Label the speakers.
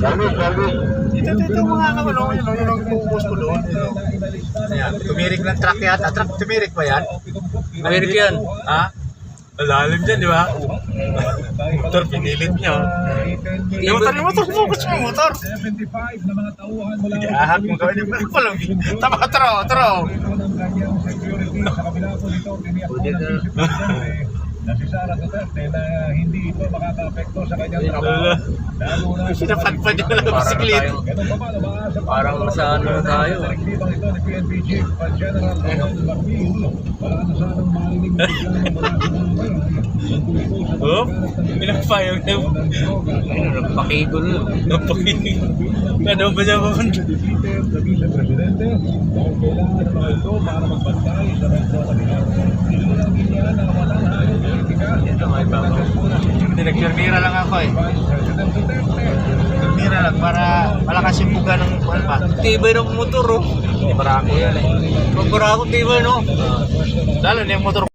Speaker 1: Dami, dami.
Speaker 2: Ito, ito, ito mga ano, yun, yun, ang focus ko doon. Ayan, tumirik ng truck yata. Truck, tumirik ba yan?
Speaker 3: Amerik yan.
Speaker 2: Ha? Malalim dyan, di ba? motor, pinilit niya. Yung motor, yung motor, focus mo motor. Hindi, ahak mo gawin yung walang Tama, tro, tro.
Speaker 3: Pwede ka.
Speaker 4: na si Sara Duterte na hindi ito makaka-apekto sa kanyang trabaho. Lalo na
Speaker 2: Sinapadpad niya lang ang
Speaker 4: ang
Speaker 3: Parang sa ano na tayo.
Speaker 4: direktibang ito ni PNP Chief General Ronald Marfil. Wala na sanang marinig na bigla ng mga.
Speaker 2: Oh, pinapayang niya.
Speaker 3: Ayun, nagpakigol.
Speaker 2: Napakingin. Ano ba niya pupunta?
Speaker 4: Peter, sa vice-presidente, dahil kailangan ng mga ito para magbantay sa
Speaker 2: nagpirmira lang ako eh. Nagpirmira lang para malakas yung buga ng buwan pa.
Speaker 3: Tibay ng motor, oh.
Speaker 2: Hindi, barako yan eh.
Speaker 3: Pag barako, tibay, no?
Speaker 2: Lalo na yung motor